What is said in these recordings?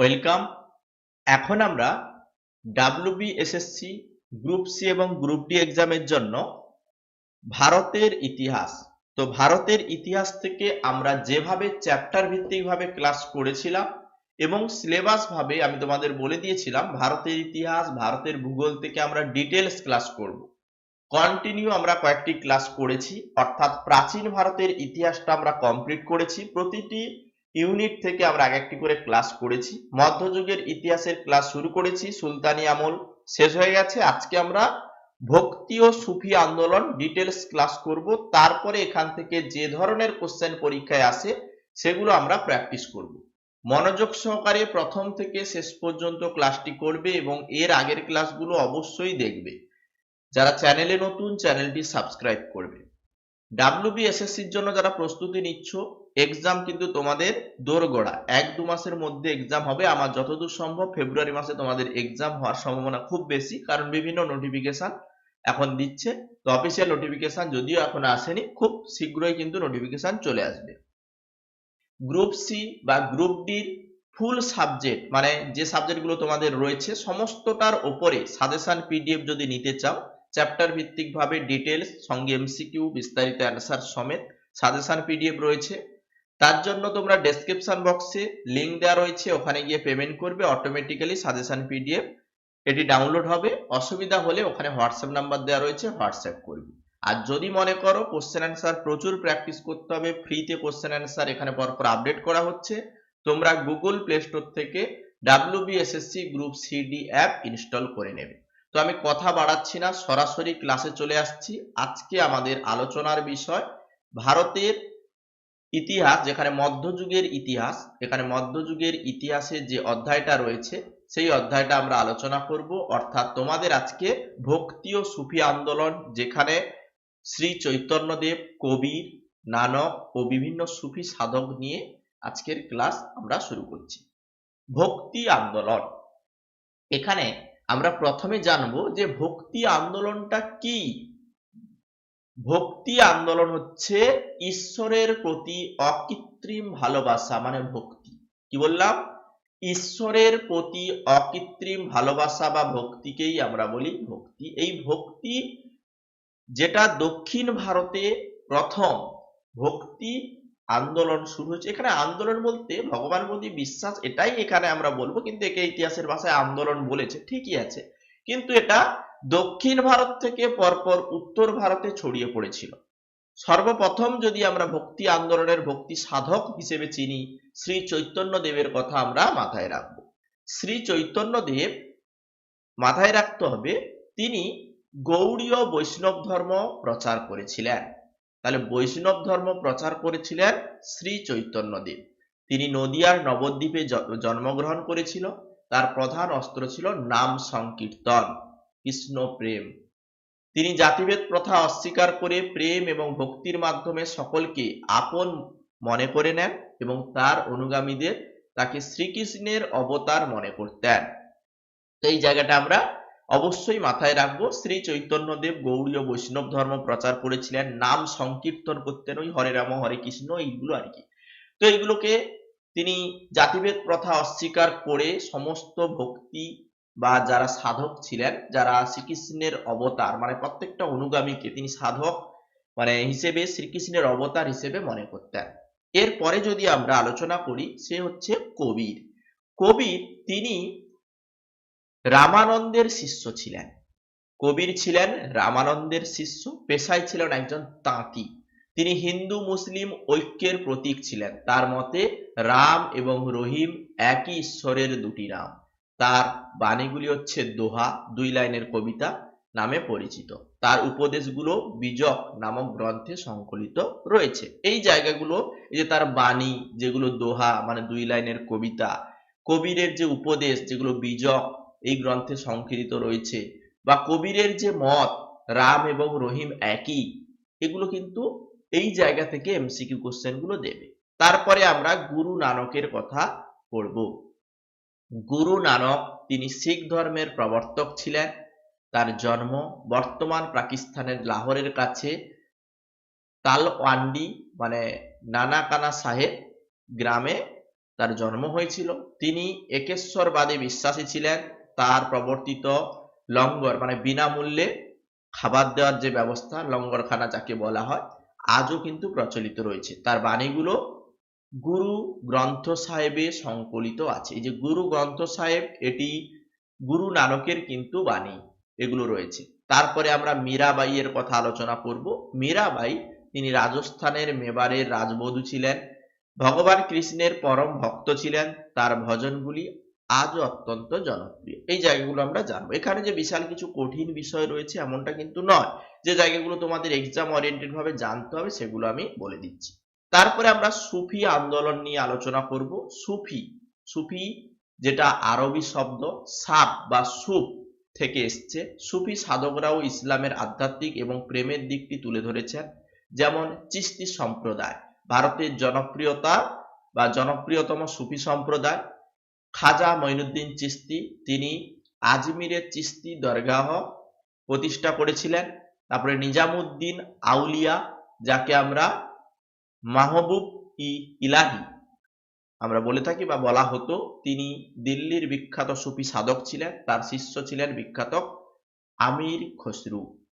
Welcome. এখন আমরা WBSSC group C এবং গ্রুপ ডি এক্সামের জন্য ভারতের ইতিহাস। তো ভারতের ইতিহাস থেকে আমরা যেভাবে চ্যাপ্টার ভিত্তিক ভাবে ক্লাস করেছিলাম এবং সিলেবাস ভাবে আমি তোমাদের বলে দিয়েছিলাম, ভারতের ইতিহাস, ভারতের ভূগোল থেকে আমরা ডিটেলস ক্লাস করব। কন্টিনিউ আমরা কয়েকটি ক্লাস করেছি, অর্থাৎ প্রাচীন ভারতের ইতিহাসটা আমরা কমপ্লিট করেছি। প্রতিটি ইউনিট থেকে আমরা এক একটি করে ক্লাস করেছি। মধ্যযুগের ইতিহাসের ক্লাস শুরু করেছি, সুলতানি আমল শেষ হয়ে গেছে। আজকে আমরা ভক্তি ও সুফি আন্দোলন ডিটেলস ক্লাস করব। তারপরে এখান থেকে যে ধরনের কোশ্চেন পরীক্ষায় আসে, সেগুলো আমরা প্র্যাকটিস করব। মনোযোগ সহকারে প্রথম থেকে শেষ পর্যন্ত ক্লাসটি করবে এবং এর আগের ক্লাসগুলো অবশ্যই দেখবে। যারা চ্যানেলে নতুন চ্যানেলটি সাবস্ক্রাইব করবে। ডাব্লিউবিএসএসসির জন্য যারা প্রস্তুতি নিচ্ছ এক্সাম কিন্তু তোমাদের দোরগোড়া। এক দু মাসের মধ্যে এক্সাম হবে। আমার যতদূর সম্ভব ফেব্রুয়ারি মাসে তোমাদের এক্সাম হওয়ার সম্ভাবনা খুব বেশি, কারণ বিভিন্ন নোটিফিকেশন এখন দিচ্ছে। তো অফিসিয়াল নোটিফিকেশন যদিও এখন আসেনি, খুব শীঘ্রই কিন্তু নোটিফিকেশন চলে আসবে। গ্রুপ সি বা গ্রুপ ডির ফুল সাবজেক্ট মানে যে সাবজেক্টগুলো তোমাদের রয়েছে, সমস্তটার ওপরে সাজেশন পিডিএফ যদি নিতে চাও চ্যাপ্টার ভিত্তিক ভাবে ডিটেলস সঙ্গে এমসিকিউ বিস্তারিত অ্যান্সার সমেত সাজেশন পিডিএফ রয়েছে। তার জন্য তোমরা ডেসক্রিপশন বক্সে লিংক দেওয়া রয়েছে, ওখানে গিয়ে পেমেন্ট করবে অটোমেটিক্যালি সাজেশন পিডিএফ এটি ডাউনলোড হবে। অসুবিধা হলে ওখানে হোয়াটসঅ্যাপ নাম্বার দেওয়া রয়েছে হোয়াটসঅ্যাপ করবে। আর যদি মনে করো কোশ্চেন অ্যান্সার প্রচুর প্র্যাকটিস করতে হবে ফ্রিতে কোশ্চেন অ্যান্সার এখানে পরপর আপডেট করা হচ্ছে, তোমরা গুগল প্লে স্টোর থেকে WBSSC group C D app install করে নেবে। তো আমি কথা বাড়াচ্ছি না, সরাসরি ক্লাসে চলে আসছি। আজকে আমাদের আলোচনার বিষয়, ভারতের ইতিহাস, যেখানে মধ্যযুগের ইতিহাস এখানে মধ্যযুগের ইতিহাসে যে অধ্যায়টা রয়েছে, সেই অধ্যায়টা আমরা আলোচনা করব। অর্থাৎ তোমাদের আজকে ভক্তি ও সুফি আন্দোলন, যেখানে শ্রী চৈতন্যদেব কবির নানক ও বিভিন্ন সুফি সাধক নিয়ে আজকের ক্লাস আমরা শুরু করছি। ভক্তি আন্দোলন। এখানে আমরা প্রথমে জানব যে ভক্তি আন্দোলনটা কি? ভক্তি আন্দোলন হচ্ছে ঈশ্বরের প্রতি অকৃত্রিম ভালোবাসা মানে ভক্তি। কি বললাম? ঈশ্বরের প্রতি অকৃত্রিম ভালোবাসা বা ভক্তিকেই আমরা বলি ভক্তি। এই ভক্তি যেটা দক্ষিণ ভারতে প্রথম ভক্তি আন্দোলন শুরু হয়েছে। এখানে আন্দোলন বলতে ভগবান প্রতি বিশ্বাস, এটাই এখানে আমরা বলব। কিন্তু একে ইতিহাসের ভাষায় আন্দোলন বলেছে, ঠিকই আছে। কিন্তু এটা দক্ষিণ ভারত থেকে পরপর উত্তর ভারতে ছড়িয়ে পড়েছিল। সর্বপ্রথম যদি আমরা ভক্তি আন্দোলনের ভক্তি সাধক হিসেবে চিনি, শ্রী চৈতন্য দেবের কথা আমরা মাথায় রাখব। শ্রী চৈতন্য দেব মাথায় রাখতে হবে, তিনি গৌড়ীয় বৈষ্ণব ধর্ম প্রচার করেছিলেন। তাহলে বৈষ্ণব ধর্ম প্রচার করেছিলেন শ্রী চৈতন্য দেব। তিনি নদিয়ার নবদ্বীপে জন্মগ্রহণ করেছিল। তার প্রধান অস্ত্র ছিল নাম সংকীর্তন। কৃষ্ণ প্রেম। তিনি জাতিভেদ প্রথা অস্বীকার করে প্রেম এবং ভক্তির মাধ্যমে সকলকে আপন মনে করে নেন এবং তার অনুগামীদের তাকে শ্রীকৃষ্ণের অবতার মনে করতেন। এই জায়গাটা আমরা অবশ্যই মাথায় রাখব। শ্রী চৈতন্যদেব গৌড়ীয় বৈষ্ণব ধর্ম প্রচার করেছিলেন। নাম সংকীর্তন করতেন ওই হরে রাম, হরে কৃষ্ণ, এইগুলো আর কি। তো এইগুলোকে তিনি জাতিভেদ প্রথা অস্বীকার করে সমস্ত ভক্তি বা যারা সাধক ছিলেন, যারা শ্রীকৃষ্ণের অবতার মানে প্রত্যেকটা অনুগামীকে তিনি সাধক মানে হিসেবে শ্রীকৃষ্ণের অবতার হিসেবে মনে করতেন। এরপরে যদি আমরা আলোচনা করি, সে হচ্ছে কবির। কবির তিনি রামানন্দের শিষ্য ছিলেন। কবির ছিলেন রামানন্দের শিষ্য, পেশায় ছিলেন একজন তাঁতি। তিনি হিন্দু, মুসলিম ঐক্যের প্রতীক ছিলেন। তার মতে রাম এবং রহিম একই ঈশ্বরের দুটি নাম। তার বাণীগুলি হচ্ছে দোহা, দুই লাইনের কবিতা নামে পরিচিত। তার উপদেশগুলো বীজক নামক গ্রন্থে সংকলিত রয়েছে। এই জায়গাগুলো, এই যে তার বাণী, যেগুলো দোহা মানে দুই লাইনের কবিতা, কবিরের যে উপদেশ, যেগুলো বীজক, এই গ্রন্থে সংকলিত রয়েছে, বা কবিরের যে মত, রাম এবং রহিম একই, এগুলো কিন্তু এই জায়গা থেকে এমসিকিউ কোশ্চেনগুলো দেবে। তারপরে আমরা গুরু নানকের কথা পড়ব। গুরু নানক তিনি শিখ ধর্মের প্রবর্তক ছিলেন। তার জন্ম বর্তমান পাকিস্তানের লাহোরের কাছে তালওয়ান্ডি মানে নানাকানা সাহেব গ্রামে তার জন্ম হয়েছিল। তিনি একেশ্বরবাদী বিশ্বাসী ছিলেন। তার প্রবর্তিত লঙ্গর মানে বিনামূল্যে খাবার দেওয়ার যে ব্যবস্থা, লঙ্গরখানা যাকে বলা হয়, আজও কিন্তু প্রচলিত রয়েছে। তার বাণীগুলো গুরু গ্রন্থ সাহেবে সংকলিত আছে। এই যে গুরু গ্রন্থ সাহেব, এটি গুরু নানকের কিন্তু বাণী, এগুলো রয়েছে। তারপরে আমরা মীরাবাই এর কথা আলোচনা করব। মীরাবাই, তিনি রাজস্থানের মেবারের রাজবধূ ছিলেন। ভগবান কৃষ্ণের পরম ভক্ত ছিলেন। তার ভজনগুলি আজও অত্যন্ত জনপ্রিয়। এই জায়গাগুলো আমরা জানব। এখানে যে বিশাল কিছু কঠিন বিষয় রয়েছে, এমনটা কিন্তু নয়। যে জায়গাগুলো তোমাদের এক্সাম ওরিয়েন্টেড ভাবে জানতে হবে, সেগুলো আমি বলে দিচ্ছি। তারপরে আমরা সুফি আন্দোলন নিয়ে আলোচনা করব। সুফি সুফি যেটা আরবি শব্দ সাপ বা সুপ থেকে এসছে। সুফি সাধকরাও ইসলামের আধ্যাত্মিক এবং প্রেমের দিকটি তুলে ধরেছেন, যেমন চিস্তি সম্প্রদায়, ভারতের জনপ্রিয়তা বা জনপ্রিয়তম সুফি সম্প্রদায়, খাজা মঈনুদ্দিন চিস্তি, তিনি আজমিরের চিস্তি দরগাহ প্রতিষ্ঠা করেছিলেন। তারপরে নিজামুদ্দিন আউলিয়া, যাকে আমরা মাহবুব ই ইলাহি। আমরা বলে থাকি বা বলা হতো, তিনি দিল্লির বিখ্যাত সুফি সাধক ছিলেন, তার শিষ্য ছিলেন বিখ্যাত আমির খসরু।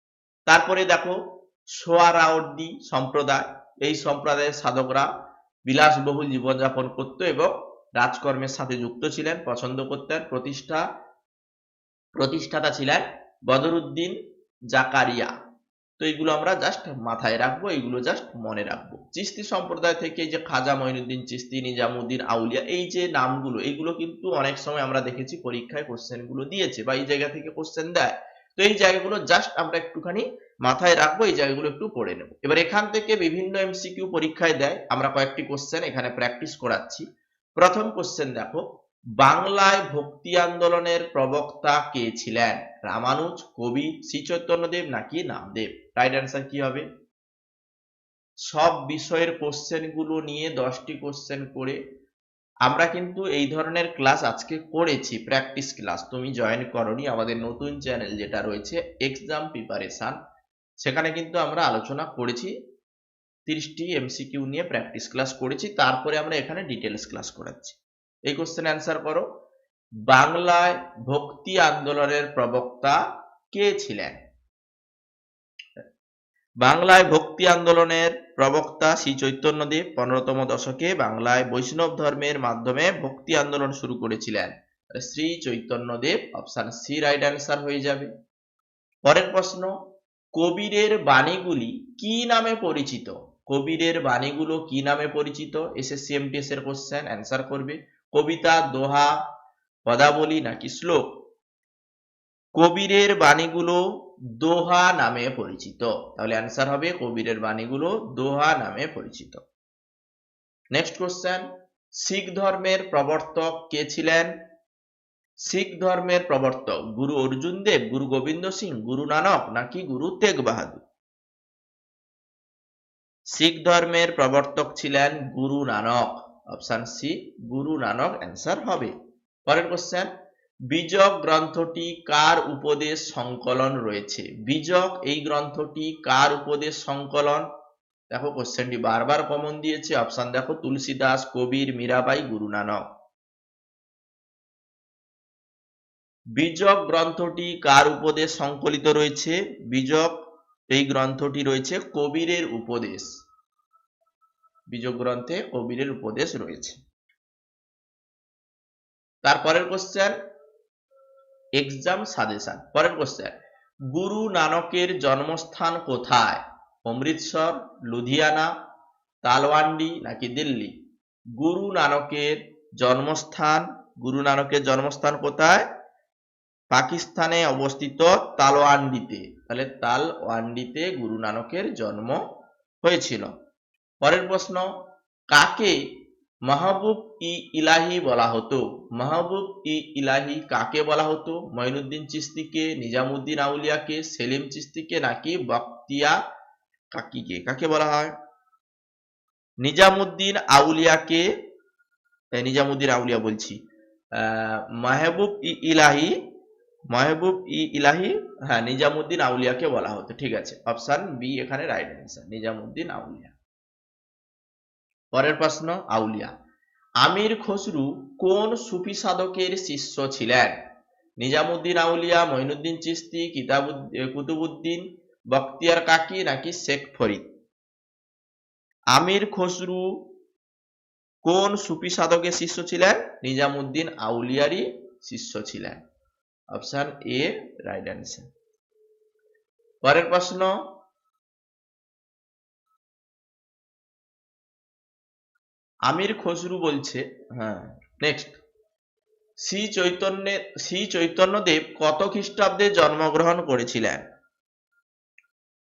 তারপরে দেখো সোয়ারাউদ্দি সম্প্রদায়, এই সম্প্রদায়ের সাধকরা বিলাসবহুল জীবনযাপন করত এবং রাজকর্মের সাথে যুক্ত ছিলেন, পছন্দ করতেন, প্রতিষ্ঠা, প্রতিষ্ঠাতা ছিলেন বদরুদ্দিন জাকারিয়া। তো এইগুলো আমরা জাস্ট মাথায় রাখব এইগুলো জাস্ট মনে রাখব। চিস্তি সম্প্রদায় থেকে যে খাজা মঈনুদ্দিন চিস্তি নিজামুদ্দিন, আউলিয়া, এই যে নামগুলো এইগুলো কিন্তু অনেক সময় আমরা দেখেছি পরীক্ষায় কোশ্চেনগুলো দিয়েছে বা এই জায়গা থেকে কোশ্চেন দেয়। তো এই জায়গাগুলো জাস্ট আমরা একটুখানি মাথায় রাখব, এই জায়গাগুলো একটু পড়ে নেব। এবার এখান থেকে বিভিন্ন এমসিকিউ পরীক্ষায় দেয়। আমরা কয়েকটি কোশ্চেন এখানে প্র্যাকটিস করাচ্ছি। প্রথম কোশ্চেন দেখো বাংলায় ভক্তি আন্দোলনের প্রবক্তা কে ছিলেন? রামানুজ, কবি, শ্রী চৈতন্যদেব নাকি নামদেব? রাইট অ্যান্সার কি হবে? সব বিষয়ের কোশ্চেনগুলো নিয়ে দশটি কোশ্চেন করে আমরা কিন্তু এই ধরনের ক্লাস আজকে করেছি প্র্যাকটিস ক্লাস তুমি জয়েন করনি, আমাদের নতুন চ্যানেল যেটা রয়েছে এক্সাম প্রিপারেশন সেখানে কিন্তু আমরা আলোচনা করেছি, তিরিশটি এমসিকিউ নিয়ে প্র্যাকটিস ক্লাস করেছি, তারপরে আমরা এখানে ডিটেলস ক্লাস করাচ্ছি। এই কোশ্চেন অ্যান্সার করো। বাংলায় ভক্তি আন্দোলনের প্রবক্তা কে ছিলেন? বাংলায় ভক্তি আন্দোলনের প্রবক্তা শ্রী চৈতন্যদেব পনেরোতম দশকে বাংলায় বৈষ্ণব ধর্মের মাধ্যমে ভক্তি আন্দোলন শুরু করেছিলেন। Shri Chaitanyadev option C right answer হয়ে যাবে। পরের প্রশ্ন, কবিরের বাণীগুলি কি নামে পরিচিত? কবিরের বাণীগুলো কি নামে পরিচিত? এসএসসি এমটিএস এর কোশ্চেন অ্যান্সার করবে। কবিতা, দোহা, পদাবলী নাকি শ্লোক? কবিরের বাণীগুলো দোহা নামে পরিচিত। তাহলে অ্যান্সার হবে কবিরের বাণীগুলো দোহা নামে পরিচিত। নেক্সট কোশ্চেন শিখ ধর্মের প্রবর্তক কে ছিলেন? শিখ ধর্মের প্রবর্তক গুরু অর্জুন দেব, গুরু গোবিন্দ সিং, গুরু নানক নাকি গুরু তেগ বাহাদুর? শিখ ধর্মের প্রবর্তক ছিলেন গুরু Nanak. Option C Guru Nanak answer হবে। পরের কোশ্চেন বীজক গ্রন্থটি কার উপদেশ সংকলন রয়েছে? বীজক, এই গ্রন্থটি কার উপদেশ সংকলন? দেখো কোশ্চেনটি বারবার কমন দিয়েছে। অপশন দেখো, তুলসীদাস, কবির, মীরাবাই, গুরু নানক। বীজক গ্রন্থটি কার উপদেশ সংকলিত রয়েছে? বিজক, এই গ্রন্থটি রয়েছে কবিরের উপদেশ। বীজক গ্রন্থে কবিরের উপদেশ রয়েছে। তারপরের কোশ্চেন এক্সাম সাজেশন পরের কোশ্চেন গুরু নানকের জন্মস্থান কোথায়? অমৃতসর, লুধিয়ানা, তালওয়ান্ডি নাকি দিল্লি? গুরু নানকের জন্মস্থান, গুরু নানকের জন্মস্থান কোথায়? পাকিস্তানে অবস্থিত তালওয়ান্ডিতে। তাহলে তালওয়ান্ডিতে গুরু নানকের জন্ম হয়েছিল। পরের প্রশ্ন, কাকে মাহবুব ই ইলাহি বলা হতো? মাহবুব ই ইলাহি কাকে বলা হতো? মঈনুদ্দিন চিস্তিকে নিজামুদ্দিন আউলিয়াকে, সেলিম চিস্তিকে নাকি বক্তিয়া কাকিকে? কাকে বলা হয়? নিজামুদ্দিন আউলিয়াকে নিজামুদ্দিন আউলিয়া বলছি। মাহবুব ই ইলাহি, মাহবুব ই ইলাহি হ্যাঁ নিজামুদ্দিন আউলিয়াকে বলা হতো। ঠিক আছে, অপশন বি এখানে রাইট অ্যান্সার নিজামুদ্দিন আউলিয়া। পরের প্রশ্ন, আউলিয়া। আমির খসরু কোন সুফি সাধকের শিষ্য ছিলেন? নিজামুদ্দিন আউলিয়া, মঈনুদ্দিন চিস্তি কিতাবুদ- কুতুবুদ্দিন, বখতিয়ার কাকি নাকি শেখ ফরিদ? আমির খসরু কোন সুফি সাধকের শিষ্য ছিলেন? নিজামুদ্দিন আউলিয়ারই শিষ্য ছিলেন। অপশন এ রাইট অ্যান্সার পরের প্রশ্ন আমির খসরু বলছে হ্যাঁ নেক্সট শ্রী চৈতন্যের শ্রী চৈতন্যদেব কত খ্রিস্টাব্দে জন্মগ্রহণ করেছিলেন?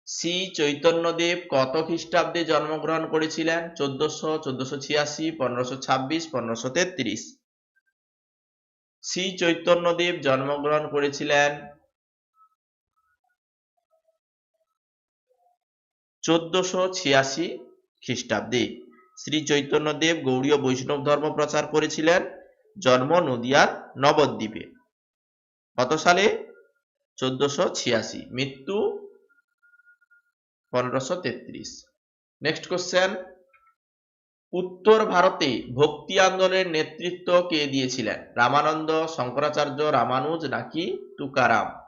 শ্রী চৈতন্যদেব কত খ্রিস্টাব্দে জন্মগ্রহণ করেছিলেন? চোদ্দশো চোদ্দশো ছিয়াশি, পনেরোশো ছাব্বিশ, পনেরোশো তেত্রিশ। শ্রী চৈতন্যদেব জন্মগ্রহণ করেছিলেন চোদ্দশো ছিয়াশি খ্রিস্টাব্দে। শ্রী চৈতন্যদেব গৌড়ীয় বৈষ্ণব ধর্ম প্রচার করেছিলেন, জন্ম নদিয়ার নবদ্বীপে। কত সালে? চোদ্দশো ছিয়াশি। মৃত্যু পনেরোশো তেত্রিশ। নেক্সট কোশ্চেন উত্তর ভারতে ভক্তি আন্দোলনের নেতৃত্ব কে দিয়েছিলেন? রামানন্দ, শঙ্করাচার্য, রামানুজ নাকি তুকারাম?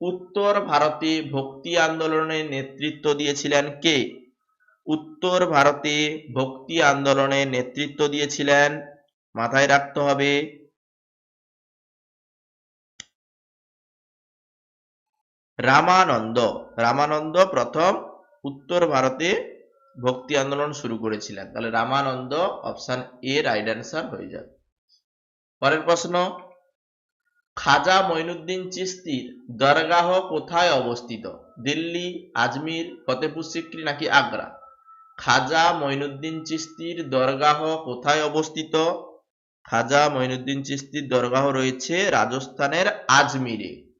উত্তর ভারতে ভক্তি আন্দোলনের নেতৃত্ব দিয়েছিলেন কে? উত্তর ভারতে ভক্তি আন্দোলনের নেতৃত্ব দিয়েছিলেন। মাথায় রাখতে হবে, রামানন্দ। রামানন্দ প্রথম উত্তর ভারতে ভক্তি আন্দোলন শুরু করেছিলেন। তাহলে Ramananda option A right answer হয়ে যাবে। পরের প্রশ্ন, খাজা মঈনুদ্দিন চিস্তির দরগাহ কোথায় অবস্থিত? দিল্লি, আজমির ফতেপুর সিক্রি নাকি আগ্রা? খাজা মঈনুদ্দিন চিস্তির দরগাহ কোথায় অবস্থিত? খাজা মঈনুদ্দিন চিস্তির দরগাহ রয়েছে রাজস্থানের আজমিরে।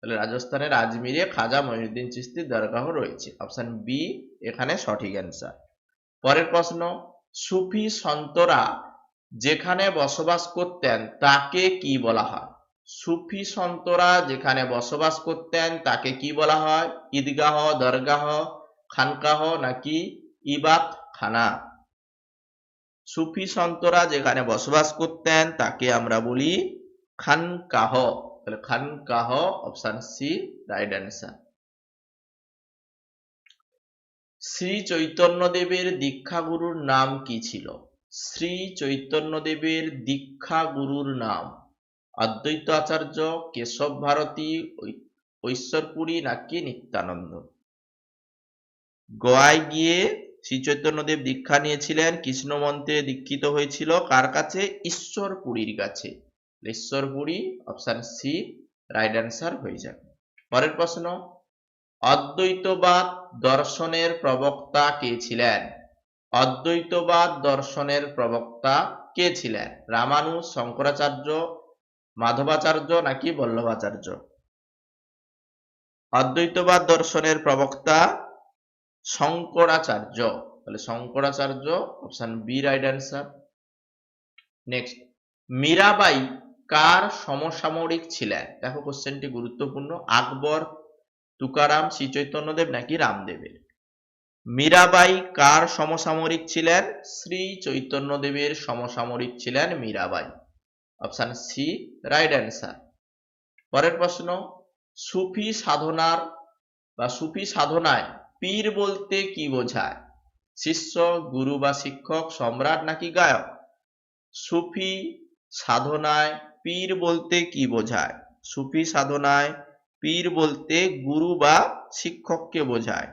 তাহলে রাজস্থানের আজমিরে খাজা মঈনুদ্দিন চিস্তির দরগাহ রয়েছে। অপশন বি, এখানে সঠিক অ্যান্সার। পরের প্রশ্ন, সুফি সন্তরা যেখানে বসবাস করতেন তাকে কি বলা হয়? সুফি সন্তরা যেখানে বসবাস করতেন তাকে কি বলা হয়? ঈদগাহ, দরগাহ, খানকাহ নাকি ইবাত খানা সুফি সন্তরা যেখানে বসবাস করতেন, তাকে আমরা বলি খানকাহ। তাহলে খানকাহ option C right answer Shri চৈতন্যদেবের দীক্ষা গুরুর নাম কি ছিল? শ্রী চৈতন্যদেবের দীক্ষা গুরুর নাম। অদ্বৈত আচার্য কেশব ভারতী ঐশ্বরপুরী নাকি নিত্যানন্দ? গোয়ায় গিয়ে শ্রী চৈতন্যদেব দীক্ষা নিয়েছিলেন। কৃষ্ণ মন্ত্রে দীক্ষিত হয়েছিল কার কাছে? ঈশ্বর ঈশ্বরপুরীর কাছে। Ishwarpuri option C right answer হয়ে যাবে। পরের প্রশ্ন, অদ্বৈতবাদ দর্শনের প্রবক্তা কে ছিলেন? অদ্বৈতবাদ দর্শনের প্রবক্তা কে ছিলেন? রামানুজ শঙ্করাচার্য, মাধবাচার্য নাকি বল্লভাচার্য? অদ্বৈতবাদ দর্শনের প্রবক্তা শঙ্করাচার্য। তাহলে Shankaracharya option B right answer next Mirabai কার সমসাময়িক ছিলেন? দেখো কোশ্চেনটি গুরুত্বপূর্ণ। আকবর, তুকারাম, শ্রী চৈতন্যদেব নাকি রামদেবের? মীরাবাই কার সমসাময়িক ছিলেন? শ্রী চৈতন্যদেবের সমসাময়িক ছিলেন Mirabai. Option C right answer পরের প্রশ্ন, সুফি সাধনার বা সুফি সাধনায় পীর বলতে কি বোঝায়? শিষ্য, গুরু বা শিক্ষক, সম্রাট নাকি গায়ক? সুফি সাধনায় পীর বলতে কি বোঝায়? সুফি সাধনায় পীর বলতে গুরু বা শিক্ষককে বোঝায়।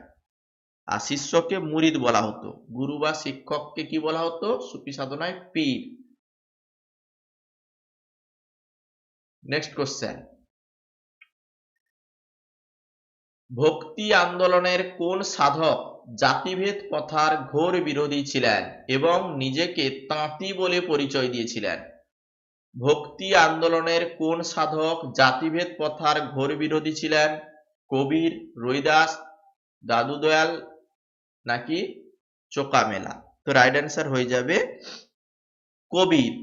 আর শিষ্যকে মুরিদ বলা হতো। গুরু বা শিক্ষককে কি বলা হতো? সুফি সাধনায় পীর। নেক্সট কোশ্চেন ভক্তি আন্দোলনের কোন সাধক জাতিভেদ প্রথার ঘোর বিরোধী ছিলেন এবং নিজেকে তাঁতি বলে পরিচয় দিয়েছিলেন? ভক্তি আন্দোলনের কোন সাধক জাতিভেদ প্রথার ঘোর বিরোধী ছিলেন? কবির রৈদাস দাদু দয়াল নাকি চোকামেলা? তো রাইট অ্যান্সার হয়ে যাবে কবির।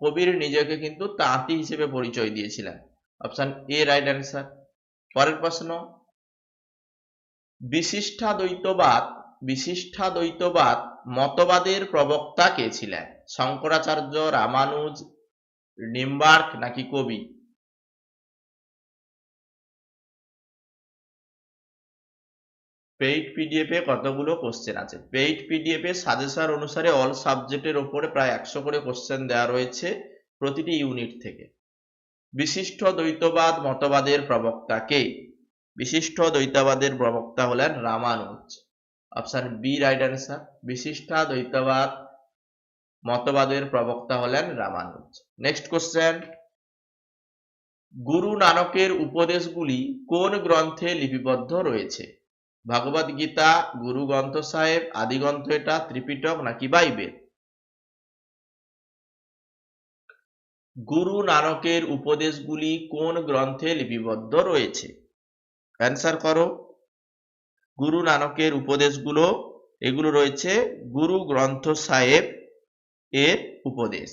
কবির নিজেকে কিন্তু তাঁতি হিসেবে পরিচয় দিয়েছিলেন। অপশন এ রাইট অ্যান্সার পরের প্রশ্ন বিশিষ্টাদ্বৈতবাদ বিশিষ্টাদ্বৈতবাদ মতবাদের প্রবক্তা কে ছিলেন? শঙ্করাচার্য রামানুজ নিম্বার্ক নাকি কবি? পেইড পিডিএফ কতগুলো কোশ্চেন আছে? পেইড পিডিএফ সাজেশন অনুসারে অল সাবজেক্টের উপরে প্রায় একশো করে কোশ্চেন দেওয়া রয়েছে প্রতিটি ইউনিট থেকে। বিশিষ্ট দ্বৈতবাদ মতবাদের প্রবক্তা কে? বিশিষ্ট দ্বৈতবাদের প্রবক্তা হলেন Ramanuja. Option B right answer বিশিষ্টা দ্বৈতবাদ মতবাদের প্রবক্তা হলেন রামানুজ। নেক্সট কোশ্চেন গুরু নানকের উপদেশগুলি কোন গ্রন্থে লিপিবদ্ধ রয়েছে? ভগবদ গীতা, গুরু গ্রন্থ সাহেব, আদি গ্রন্থ এটা, ত্রিপিটক নাকি বাইবেল? গুরু নানকের উপদেশগুলি কোন গ্রন্থে লিপিবদ্ধ রয়েছে? অ্যান্সার করো। গুরু নানকের উপদেশগুলো, এগুলো রয়েছে গুরু গ্রন্থ সাহেব এর উপদেশ।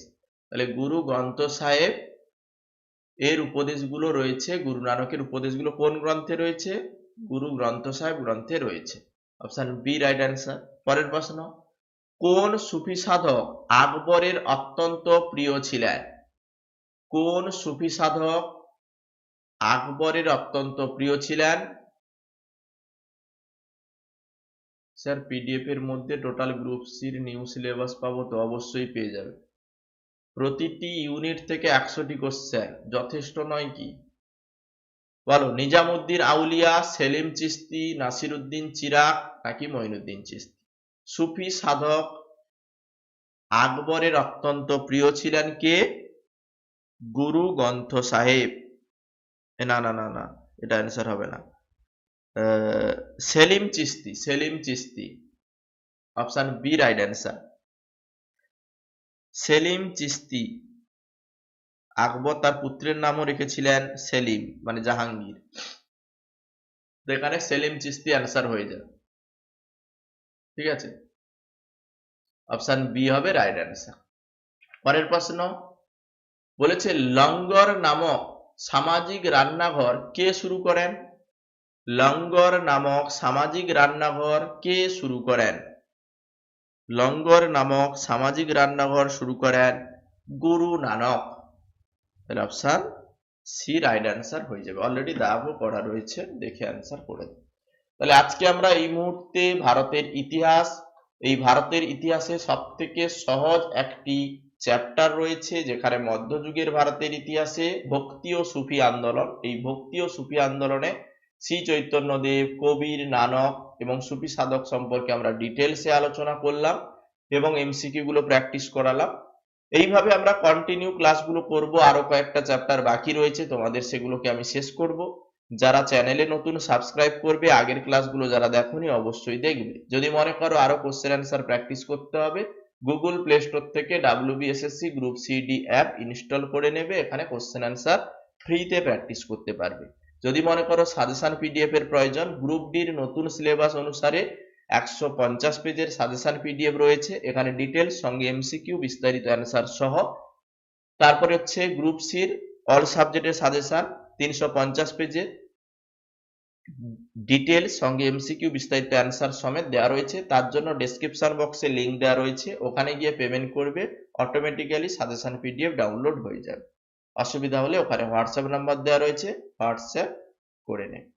তাহলে গুরু গ্রন্থ সাহেব এর উপদেশগুলো রয়েছে, গুরু নানকের উপদেশগুলো কোন গ্রন্থে রয়েছে? গুরু গ্রন্থ সাহেব গ্রন্থে রয়েছে। অপশন বি রাইট অ্যান্সার পরের প্রশ্ন, কোন সুফি সাধক আকবরের অত্যন্ত প্রিয় ছিলেন? কোন সুফি সাধক আকবরের অত্যন্ত প্রিয় ছিলেন। স্যার পিডিএফ এর মধ্যে টোটাল গ্রুপ সির নিউ সিলেবাস পাবো তো অবশ্যই পেয়ে যাবে প্রতিটি ইউনিট থেকে একশোটি কোশ্চেন যথেষ্ট নয় কি? বলো, নিজামুদ্দিন আউলিয়া, সেলিম চিস্তি নাসিরুদ্দিন চিরাগ নাকি মঈনুদ্দিন চিস্তি সুফি সাধক, আকবরের অত্যন্ত প্রিয় ছিলেন কে? গুরু গ্রন্থ সাহেব। না না না না, এটা অ্যান্সার হবে না। Salim Chishti Salim Chishti. Option B right answer Salim Chishti, Akbar তার পুত্রের নামও রেখেছিলেন সেলিম মানে জাহাঙ্গীর। এখানে সেলিম চিস্তি অ্যান্সার হয়ে যাবে ঠিক আছে? অপশন বি হবে রাইট অ্যান্সার পরের প্রশ্ন, বলেছে লঙ্গর নামক সামাজিক রান্নাঘর কে শুরু করেন? লঙ্গর নামক সামাজিক রান্নাঘর কে শুরু করেন? লঙ্গর নামক সামাজিক রান্নাঘর শুরু করেন Guru Nanak. Option C right answer হয়ে যাবে। অলরেডি দাগও করা রয়েছে, দেখে অ্যান্সার করে তাহলে আজকে আমরা এই মুহূর্তে ভারতের ইতিহাস, এই ভারতের ইতিহাসে সব থেকে সহজ একটি চ্যাপ্টার রয়েছে যেখানে মধ্যযুগের ভারতের ইতিহাসে ভক্তি ও সুফি আন্দোলন। এই ভক্তি ও সুফি আন্দোলনে শ্রী চৈতন্যদেব, কবির, নানক এবং সুফি সাধক সম্পর্কে আমরা ডিটেলসে আলোচনা করলাম এবং এমসিকিউ গুলো প্র্যাকটিস করালাম। এইভাবে আমরা কন্টিনিউ ক্লাসগুলো করব। আরও কয়েকটা চ্যাপ্টার বাকি রয়েছে, তোমাদের সেগুলোকে আমি শেষ করব। যারা চ্যানেলে নতুন সাবস্ক্রাইব করবে, আগের ক্লাসগুলো যারা দেখোনি অবশ্যই দেখবে। যদি মনে করো আরও কোশ্চেন অ্যান্সার প্র্যাকটিস করতে হবে গুগল প্লে স্টোর থেকে WBSSC group C D app install করে নেবে, এখানে কোশ্চেন অ্যান্সার ফ্রিতে প্র্যাকটিস করতে পারবে। যদি মনে করো সাজেশন পিডিএফ এর প্রয়োজন গ্রুপ ডির নতুন সিলেবাস অনুসারে একশো পঞ্চাশ পেজের সাজেশন পিডিএফ রয়েছে, এখানে ডিটেলস সঙ্গে এমসিকিউ বিস্তারিত অ্যান্সার সহ। তারপরে হচ্ছে গ্রুপ সির অল সাবজেক্টের সাজেশন তিনশো পঞ্চাশ পেজের ডিটেলস সঙ্গে এমসিকিউ বিস্তারিত অ্যান্সার সমেত দেওয়া রয়েছে। তার জন্য ডেসক্রিপশন বক্সে লিঙ্ক দেওয়া রয়েছে। ওখানে গিয়ে পেমেন্ট করবে অটোমেটিক্যালি সাজেশন পিডিএফ ডাউনলোড হয়ে যাবে। অসুবিধা হলে ওখানে হোয়াটসঅ্যাপ নাম্বার দেওয়া রয়েছে হোয়াটসঅ্যাপ করে নেবে